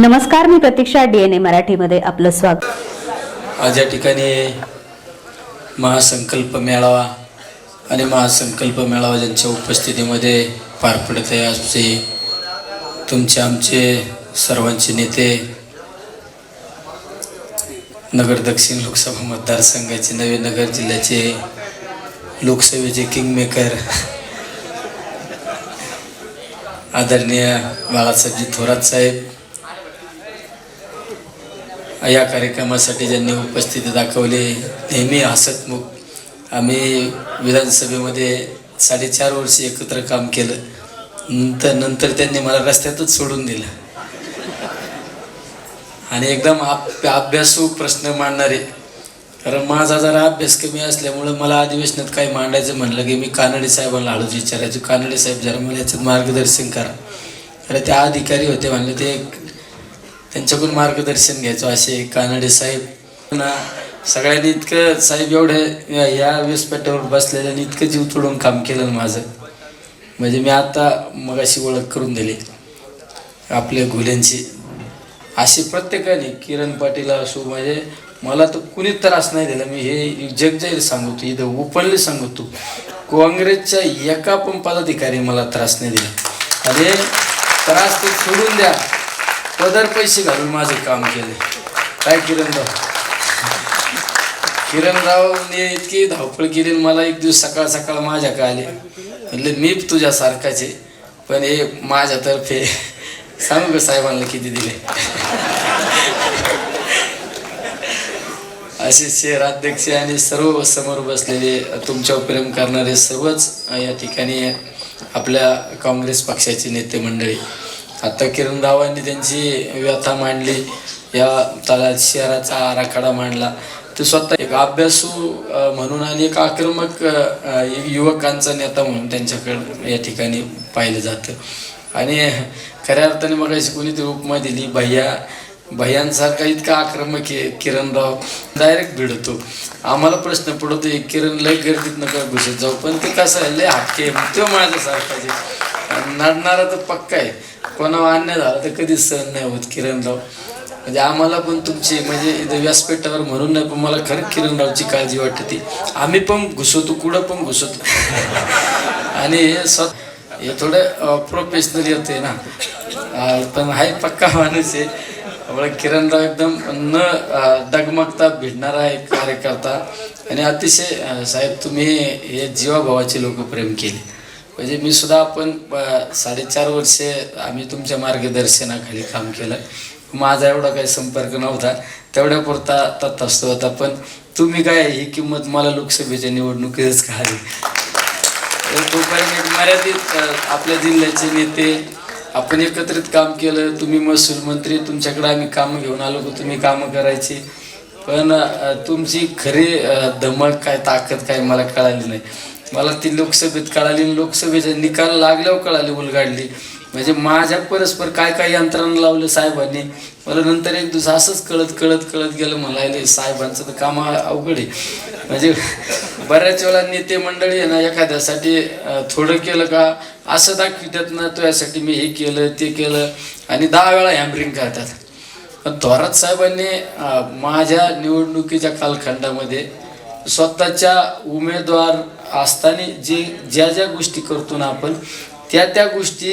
नमस्कार मी प्रतीक्षा डीएनए मराठीमध्ये आपलं स्वागत. आज या ठिकाणी महासंकल्प मेळावा आणि महासंकल्प मेळावा ज्यांच्या उपस्थितीमध्ये पार पडत आहे आजचे तुमचे आमचे सर्वांचे नेते नगर दक्षिण लोकसभा मतदारसंघाचे नवे नगर जिल्ह्याचे लोकसभेचे किंगमेकर आदरणीय बाळासाहेबजी थोरात साहेब या कार्यक्रमासाठी ज्यांनी उपस्थिती दाखवली नेहमी हसतमुख. आम्ही विधानसभेमध्ये साडेचार वर्ष एकत्र काम केलं. नंतर नंतर त्यांनी मला रस्त्यातच सोडून दिलं. आणि एकदम आप अभ्यासू प्रश्न मांडणारे. कारण माझा जरा अभ्यास कमी असल्यामुळं मला अधिवेशनात काही मांडायचं म्हणलं की मी कानडे साहेबांना हळूच विचारायचो. कानडे साहेब जरा मला याच्यात मार्गदर्शन करा. कारण त्या अधिकारी होते म्हणले ते त्यांच्याकडून मार्गदर्शन घ्यायचो. असे कानडे साहेब ना सगळ्यांनी इतकं साहेब एवढे या- या व्यासपीठावर बसलेल्याने इतकं जीव तोडून काम केलं माझं. म्हणजे मी आता मगाशी ओळख करून दिली आपल्या घुल्यांची. अशी प्रत्येकाने किरण पाटील असो म्हणजे मला तर कुणीच त्रास नाही दिला. मी हे जगजाहीर सांगतो इथं ओपनली सांगतो. काँग्रेसच्या एका पण पदाधिकारी मला त्रास नाही दिला. अरे त्रास ते सोडून द्या. पदर पैसे घालून माझं काम केले काय किरणराव? किरणरावने इतकी धावपळ केली मला एक दिवस सकाळ सकाळ माझ्या का आले म्हणले मी तुझ्यासारखाच आहे पण हे माझ्यातर्फे सांगू का साहेबांना किती दिले? असे शहराध्यक्ष आणि सर्व समोर बसलेले तुमच्यावर प्रेम करणारे सर्वच या ठिकाणी आपल्या काँग्रेस पक्षाचे नेते मंडळी. आता किरण रावांनी त्यांची व्यथा मांडली या तळा शहराचा आराखडा मांडला. ते स्वतः एक अभ्यासू म्हणून आणि एक आक्रमक युवकांचा नेता म्हणून त्यांच्याकडं या ठिकाणी पाहिलं जातं. आणि खऱ्या अर्थाने मग अशी कोणीतरी उपमा दिली भैया भैयांसारखा इतका आक्रमक आहे किरणराव डायरेक्ट भिडतो. आम्हाला प्रश्न पडतो एक किरण लय गर्दीत नका घुसत जाऊ पण ते कसं आहे लय हक्के तो माझ्यासारखा जे नडणारा तर पक्का आहे. कोणावर अन्याय झाला तर कधीच सहन नाही होत किरणराव. म्हणजे आम्हाला पण तुमची म्हणजे इथं व्यासपीठावर म्हणून नाही पण मला खरं किरणरावची काळजी वाटते. आम्ही पण घुसवतो कुठं पण घुसवतो. आणि हे स्वतः हे थोडं प्रोफेशनल येते ना. पण हाय पक्का माणूस आहे. त्यामुळे किरणराव एकदम न डगमगता भिडणारा एक कार्यकर्ता. आणि अतिशय साहेब तुम्ही हे जीवाभावाचे लोक प्रेम केले. म्हणजे मी सुद्धा आपण साडेचार वर्षे आम्ही तुमच्या मार्गदर्शनाखाली काम केलं. माझा एवढा काही संपर्क नव्हता. तेवढ्यापुरता तथास्त होता. पण तुम्ही काय ही किंमत मला लोकसभेच्या निवडणुकीतच कळाली. तोपर्यंत मर्यादित आपल्या जिल्ह्याचे नेते आपण एकत्रित काम केलं. तुम्ही महसूल मंत्री तुमच्याकडे आम्ही कामं घेऊन आलो की तुम्ही कामं करायची. पण तुमची खरी दमट धमक काय ताकद काय मला कळाली नाही. मला ती लोकसभेत कळाली आणि लोकसभेचा निकाल लागल्यावर कळाली उलगाडली. म्हणजे माझ्या परस्पर काय काय यंत्रणा लावलं साहेबांनी मला नंतर एक दिवस असंच कळत कळत कळत गेलं मला साहेबांचं तर काम अवघड आहे. म्हणजे बऱ्याच वेळा नेते मंडळी आहे ना एखाद्यासाठी थोडं केलं का असं दाखवितात ना तो यासाठी मी हे केलं ते केलं आणि दहा वेळा हॅम्बरिंग करतात. थोरात साहेबांनी माझ्या निवडणुकीच्या कालखंडामध्ये स्वतःच्या उमेदवार असताना जे ज्या ज्या गोष्टी करतो ना आपण त्या त्या गोष्टी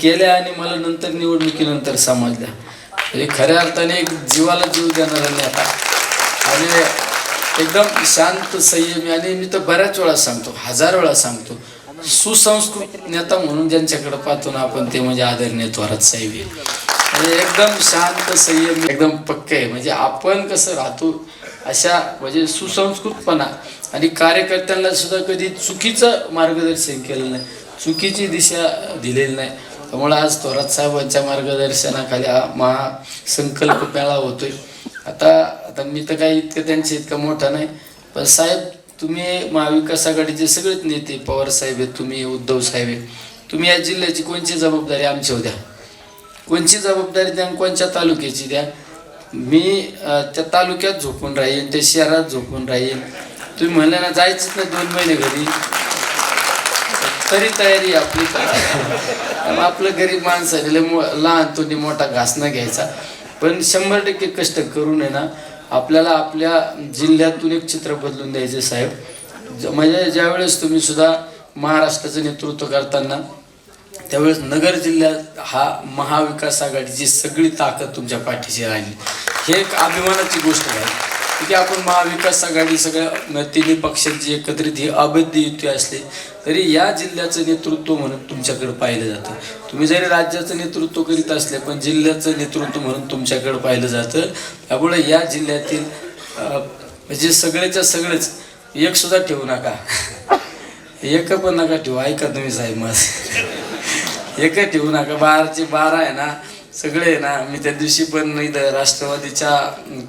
केल्या आणि मला नंतर निवडणुकीनंतर समजल्या. म्हणजे खऱ्या अर्थाने एक जीवाला जीव देणारा नेता. आणि एकदम शांत संयमी आणि मी तर बऱ्याच वेळा सांगतो हजार वेळा सांगतो सुसंस्कृत नेता म्हणून ज्यांच्याकडे पाहतो ना आपण ते म्हणजे आदरणीय थोरात साहेब आहे. म्हणजे एकदम शांत संयमी एकदम पक्के. आहे म्हणजे आपण कसं राहतो अशा म्हणजे सुसंस्कृतपणा आणि कार्यकर्त्यांना सुद्धा कधी चुकीचं मार्गदर्शन केलं नाही चुकीची दिशा दिलेली नाही. त्यामुळे आज थोरात साहेबांच्या मार्गदर्शनाखाली हा महासंकल्प मेळा होतोय. आता आता मी तर काही इतकं त्यांचे इतकं मोठा नाही पण साहेब तुम्ही महाविकास आघाडीचे सगळेच नेते पवार साहेब आहेत तुम्ही उद्धव साहेब आहे तुम्ही या जिल्ह्याची कोणची जबाबदारी आमची द्या. कोणची जबाबदारी द्या आणि कोणत्या तालुक्याची द्या. मी त्या तालुक्यात झोपून राहीन त्या शहरात झोपून राहीन. तुम्ही म्हणलं ना जायचंच नाही दोन महिने घरी. तरी तयारी आपली. आपलं गरीब माणसाने मो लहान तोंडी मोठा घास न घ्यायचा. पण शंभर टक्के कष्ट करून आहे ना आपल्याला आपल्या जिल्ह्यातून एक चित्र बदलून द्यायचे साहेब. ज- म्हणजे ज्यावेळेस तुम्ही सुद्धा महाराष्ट्राचं नेतृत्व करताना त्यावेळेस नगर जिल्ह्यात हा महाविकास आघाडीची सगळी ताकद तुमच्या पाठीशी राहिली हे एक अभिमानाची गोष्ट आहे. की आपण महाविकास आघाडी सगळ्या तिन्ही पक्षांची एकत्रित ही अबद्ध युती असली तरी या जिल्ह्याचं नेतृत्व म्हणून तुमच्याकडे पाहिलं जातं. तुम्ही जरी राज्याचं नेतृत्व करीत असले पण जिल्ह्याचं नेतृत्व म्हणून तुमच्याकडे पाहिलं जातं. त्यामुळे या जिल्ह्यातील म्हणजे सगळेच्या सगळेच एकसुद्धा ठेवू नका. एक पण नका ठेवू. ऐका तुम्ही साहेब माझं. एक ठेवू नका. बाराचे बारा आहे ना सगळे आहे ना मी त्या दिवशी पण इथं राष्ट्रवादीच्या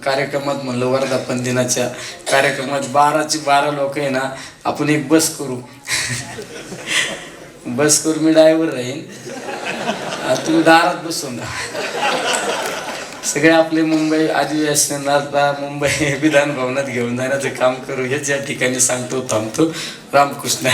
कार्यक्रमात म्हणलं वर्धापन दिनाच्या कार्यक्रमात बाराची बारा लोक आहे ना आपण एक बस करू. बस करू मी ड्रायव्हर राहीन. तुम्ही दारात बसून सगळे आपले मुंबई अधिवेशनाला मुंबई विधान भवनात घेऊन जाण्याचं काम करू. हेच या ठिकाणी सांगतो थांबतो. रामकृष्ण.